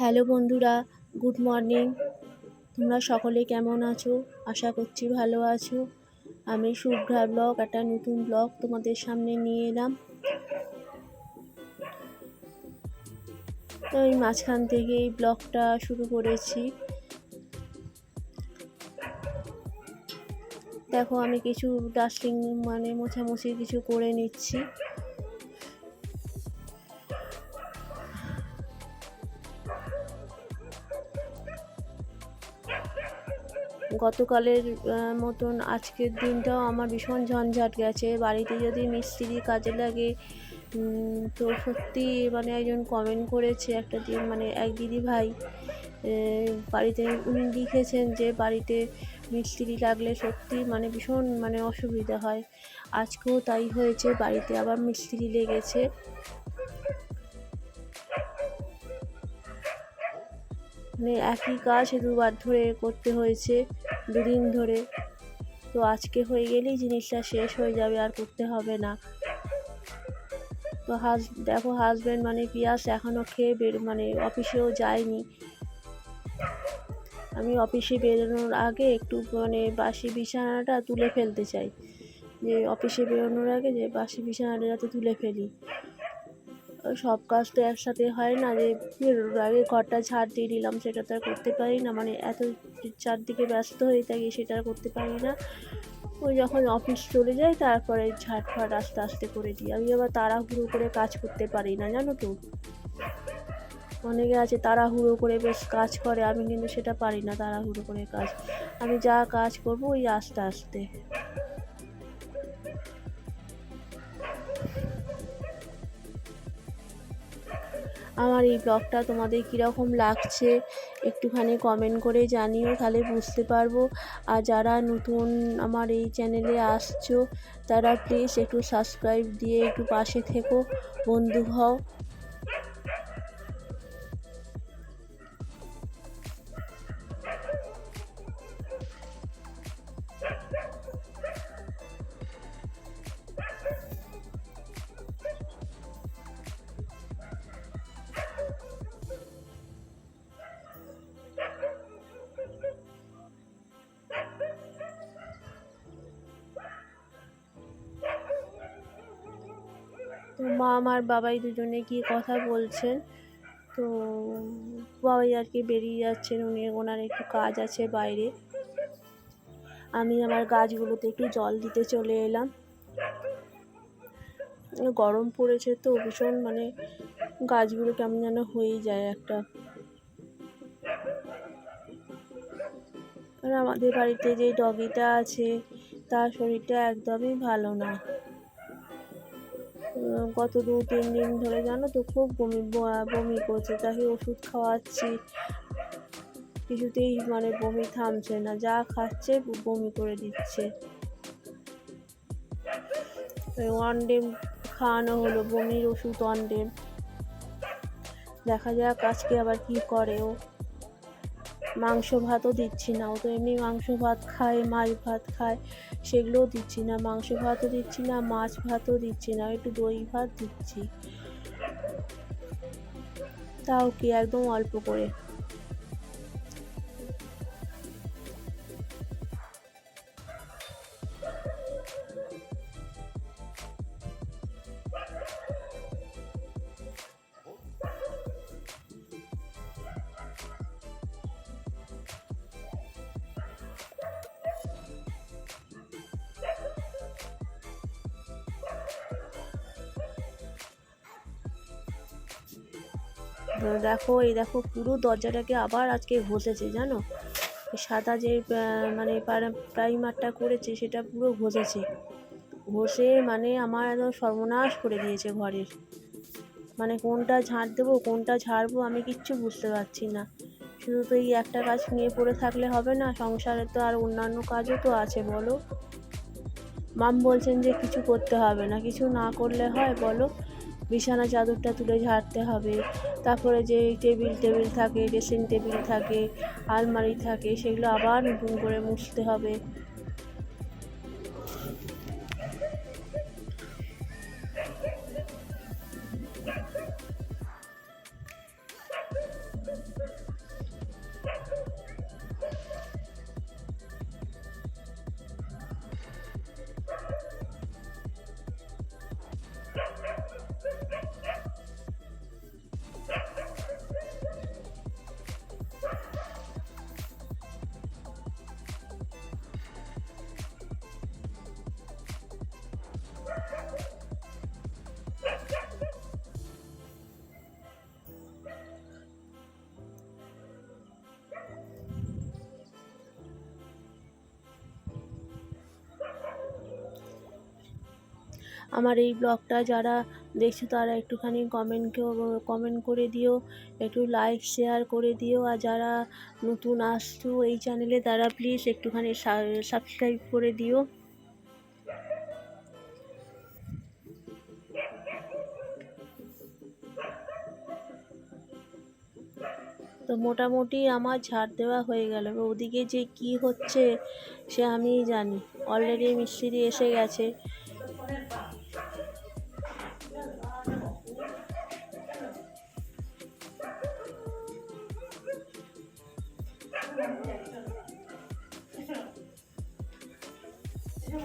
Hello বন্ধুরা, good morning. তোমরা সকলে কেমন আছো? আশা করছি ভালো আছো। আমি শুভ্রা ব্লগ, একটা নতুন ব্লগ তোমাদের সামনে নিয়ে এলাম। তো মাঝখান থেকে এই ব্লগটা শুরু করেছি। দেখো, আমি কিছু ডাস্টিং মানে মোছামুছি কিছু করে নিচ্ছি। গতকালের মতন আজকের দিনটাও আমার ভীষণ ঝঞ্ঝাট গেছে। বাড়িতে যদি মিস্ত্রি কাজে লাগে তো সত্যি মানে একজন কমেন্ট করেছে একটা দিন মানে এক দিদি ভাই বাড়িতে উনি লিখেছেন যে বাড়িতে মিস্ত্রি লাগলে সত্যি মানে ভীষণ মানে অসুবিধা হয়। আজকেও তাই হয়েছে, বাড়িতে আবার মিস্ত্রি লেগেছে। মানে একই কাজ দুবার ধরে করতে হয়েছে, দুদিন ধরে। তো আজকে হয়ে গেলেই জিনিসটা শেষ হয়ে যাবে, আর করতে হবে না। তো হাজ, দেখো হাজব্যান্ড মানে পিয়াস এখনও খেয়ে বের মানে অফিসেও যায়নি। আমি অফিসে বেরোনোর আগে একটু মানে বাসি বিছানাটা তুলে ফেলতে চাই। যে অফিসে বেরোনোর আগে যে বাসি বিছানাটা যাতে তুলে ফেলি। সব কাজ তো একসাথে হয় না যে আগে ঘরটা ঝাড় দিয়ে নিলাম সেটা তো আর করতে পারি না। মানে এত চারদিকে ব্যস্ত হয়ে থাকি, সেটা আর করতে পারি না। ওই যখন অফিস চলে যায় তারপরে ঝাড় ফাট আস্তে আস্তে করে দিই। আমি আবার তাড়াহুড়ো করে কাজ করতে পারি না, জানো তো? অনেকে আছে তাড়াহুড়ো করে বেশ কাজ করে, আমি কিন্তু সেটা পারি না তাড়াহুড়ো করে কাজ। আমি যা কাজ করব ওই আস্তে আস্তে। আমার এই ব্লগটা তোমাদের কীরকম লাগছে একটুখানি কমেন্ট করে জানিও, তাহলে বুঝতে পারব। আর যারা নতুন আমার এই চ্যানেলে আসছো, তারা প্লিজ একটু সাবস্ক্রাইব দিয়ে একটু পাশে থেকো, বন্ধু হও। মা আমার বাবাই দুজনে গিয়ে কথা বলছেন। তো বাবাই আর কি বেরিয়ে যাচ্ছেন, উনি ওনার একটু কাজ আছে বাইরে। আমি আমার গাছগুলোতে একটু জল দিতে চলে এলাম। গরম পড়েছে তো, ভীষণ মানে গাছগুলো কেমন যেন হয়েই যায় একটা। আর আমাদের বাড়িতে যে ডগিটা আছে, তার শরীরটা একদমই ভালো না। গত দু, তিন দিন ধরে জানো তো খুব বমি বমি করছে। তাকে ওষুধ খাওয়াচ্ছি। কিছুতেই মানে বমি থামছে না। যা খাচ্ছে, বমি করে দিচ্ছে। ওয়ান ডেম খাওয়ানো হলো, বমির ওষুধ ওয়ান ডেম দেখা যাক আজকে আবার কি করে ও। মাংস ভাতও দিচ্ছি না। ও তো এমনি মাংস ভাত খায়, মাছ ভাত খায়। সেগুলোও দিচ্ছি না, মাংস ভাতও দিচ্ছি না, মাছ ভাতও দিচ্ছি না, একটু দই ভাত দিচ্ছি। তাও কি একদম অল্প করে। দেখো, এই দেখো পুরো দরজাটাকে আবার আজকে ঘষেছে, জানো? সাদা যে মানে প্রাইমারটা করেছে, সেটা পুরো ঘষেছে। ঘষে মানে আমার একদম সর্বনাশ করে দিয়েছে ঘরের। মানে কোনটা ঝাড় দেবো, কোনটা ঝাড়বো, আমি কিচ্ছু বুঝতে পারছি না। শুধু তো এই একটা কাজ নিয়ে পড়ে থাকলে হবে না, সংসারে তো আর অন্যান্য কাজও তো আছে, বলো? মাম বলছেন যে কিছু করতে হবে না, কিছু না করলে হয়, বলো? বিছানা চাদরটা তুলে ঝাড়তে হবে। তারপরে যে টেবিল টেবিল থাকে, ড্রেসিং টেবিল থাকে, আলমারি থাকে, সেগুলো আবার নতুন করে মুছতে হবে। আমার এই ব্লগটা যারা দেখছ তারা একটুখানি কমেন্ট কমেন্ট করে দিও, একটু লাইক শেয়ার করে দিও, আর যারা নতুন আসছো এই চ্যানেলে তারা প্লিজ একটুখানি সাবস্ক্রাইব করে দিও। তো মোটামুটি আমার ঝাড় দেওয়া হয়ে গেল। ওদিকে যে কি হচ্ছে সে আমিই জানি। অলরেডি মিস্ত্রি এসে গেছে।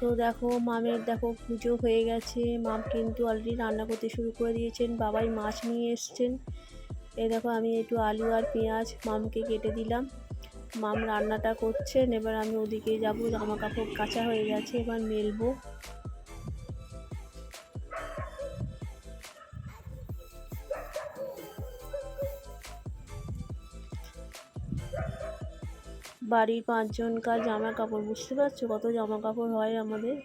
তো দেখো, মামের দেখো পুজো হয়ে গেছে। মাম কিন্তু অলরেডি রান্না করতে শুরু করে দিয়েছেন। বাবাই মাছ নিয়ে এসছেন। এ দেখো, আমি একটু আলু আর পেঁয়াজ মামকে কেটে দিলাম। মাম রান্নাটা করছেন। এবার আমি ওদিকে যাব। জামা কাপড় কাঁচা হয়ে গেছে। এবার মেলবো। বাড়ির পাঁচজনকার জামা কাপড় বুঝতে পারছ? কত জামা কাপড় হয় আমাদের?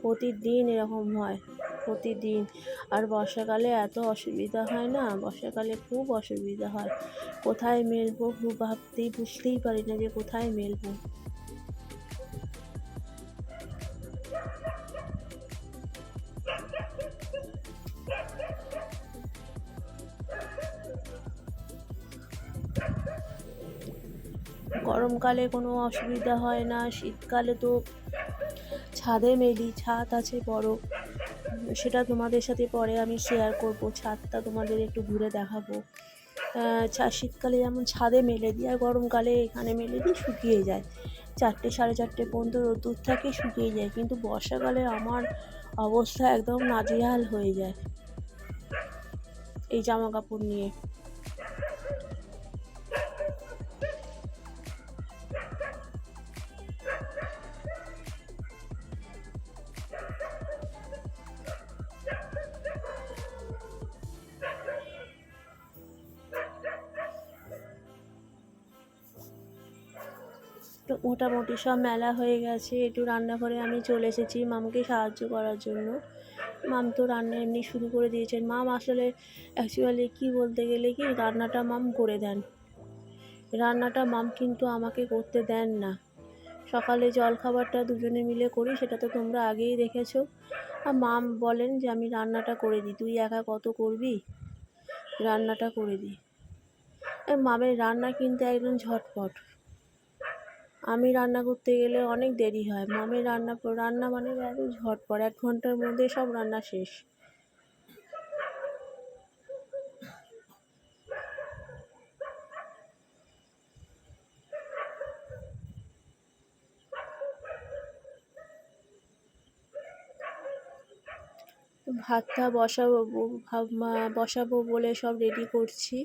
প্রতিদিন এরকম হয়, প্রতিদিন। আর বর্ষাকালে এত অসুবিধা হয় না? বর্ষাকালে খুব অসুবিধা হয়। কোথায় মেলবো? ভাবতেই বুঝতেই পারি না যে কোথায় মেলবো। গরমকালে কোনো অসুবিধা হয় না, শীতকালে তো ছাদে মেলি, ছাদ আছে বড়। সেটা তোমাদের সাথে পরে আমি শেয়ার করব, ছাদটা তোমাদের একটু ঘুরে দেখাবো। শীতকালে যেমন ছাদে মেলে দিই আর গরমকালে এখানে মেলে দিই, শুকিয়ে যায়। চারটে, সাড়ে চারটে পর্যন্ত রোদ্দুর থাকে, শুকিয়ে যায়। কিন্তু বর্ষাকালে আমার অবস্থা একদম নাজেহাল হয়ে যায়। এই জামা কাপড় নিয়ে। মোটামুটি সব মেলা হয়ে গেছে। একটু রান্নাঘরে আমি চলে এসেছি মামকে সাহায্য করার জন্য। মাম তো রান্না এমনি শুরু করে দিয়েছেন। মাম আসলে অ্যাকচুয়ালি কি বলতে গেলে কি, রান্নাটা মাম করে দেন। রান্নাটা মাম কিন্তু আমাকে করতে দেন না। সকালে জল খাবারটা দুজনে মিলে করি, সেটা তো তোমরা আগেই দেখেছ। আর মাম বলেন যে, আমি রান্নাটা করে দিই। তুই একা কত করবি? রান্নাটা করে দিই। এ মামের রান্না কিন্তু একদম ঝটপট। আমি রান্না করতে গেলে অনেক দেরি হয়। মামের রান্না রান্না মানে একদম ঝটপট, এক ঘণ্টার মধ্যে সব রান্না শেষ। ভাতটা বসাবো বসাবো বলে সব রেডি করছি।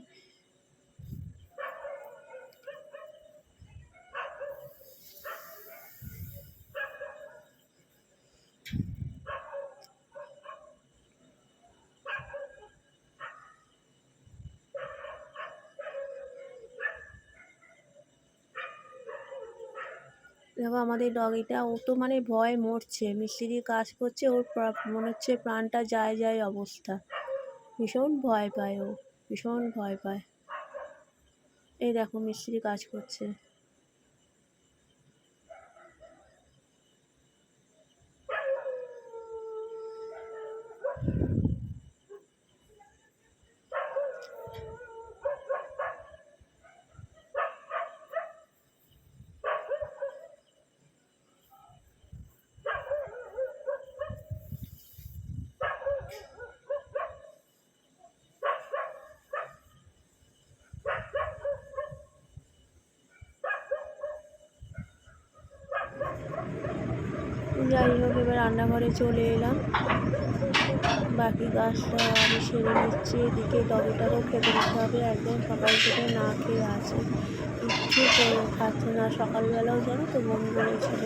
দেখো আমাদের ডগিটা, ও তো মানে ভয় মরছে মিস্ত্রি কাজ করছে, ওর মনে হচ্ছে প্রাণটা যায় যায় অবস্থা। ভীষণ ভয় পায় ও, ভীষণ ভয় পায়। এই দেখো মিস্ত্রি কাজ করছে। এবার রান্নাঘরে চলে এলাম। বাকি গাছটা আমি সেরে নিচ্ছি। এদিকে ডগিটারও খেতে দিতে হবে। একদম সকাল থেকে না খেয়ে আছে। কিচ্ছু খাচ্ছে না। সকালবেলাও জানো তো বমি করেছিল।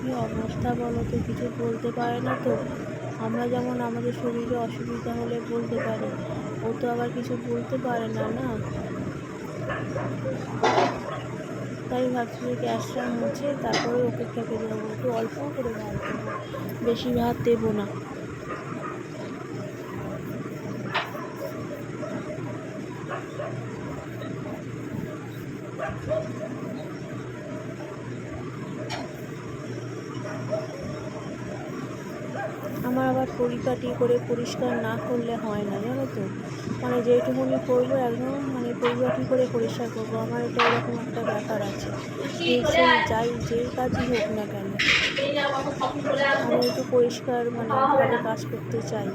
কী অবস্থা বলো তো? কিছু বলতে পারে না তো। আমরা যেমন আমাদের শরীরে অসুবিধা হলে বলতে পারি। ও তো আবার কিছু বলতে পারে না না? তাই ভাবছি যে গ্যাসটা মুছে তারপরে ওকে খেতে দেবো একটু অল্প করে ভাত দেবো। বেশি ভাত দেবো না আমার আবার পরিপাটি করে পরিষ্কার না করলে হয় না, জানো তো? মানে যেটুকুনি করব একদম মানে পরিপাটি করে পরিষ্কার করব। আমার এটা এরকম একটা ব্যাপার আছে। যে সেই যাই যেই কাজই হোক না কেন, আমি একটু পরিষ্কার মানে ভাবে কাজ করতে চাই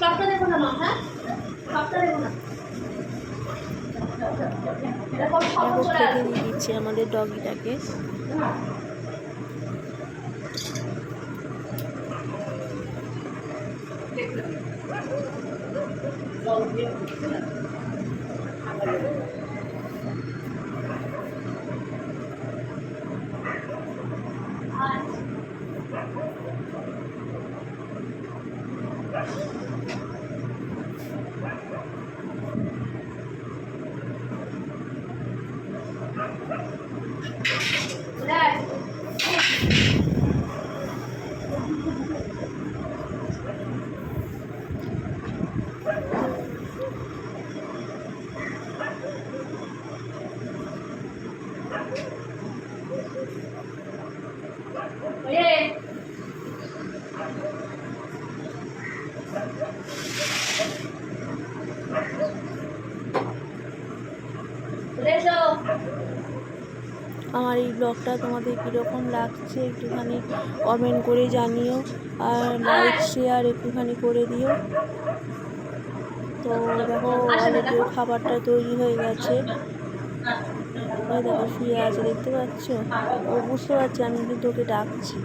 সবটা দেখো না এরকম সব দেখো খেতে দিয়ে দিচ্ছে আমাদের ডগিটাকে। দেখ ওরে ওরে এসো আমার এই ব্লগটা তোমাদের কীরকম লাগছে একটুখানি কমেন্ট করে জানিও আর লাইক শেয়ার একটুখানি করে দিও। তো দেখো, আমাদের খাবারটা তৈরি হয়ে গেছে দেখো, শুয়ে আছে, দেখতে পাচ্ছ? ও বুঝতে পারছি আমি কিন্তু ওকে ডাকছি।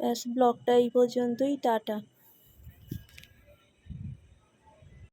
ব্যাস ব্লগটা এই পর্যন্তই টাটা।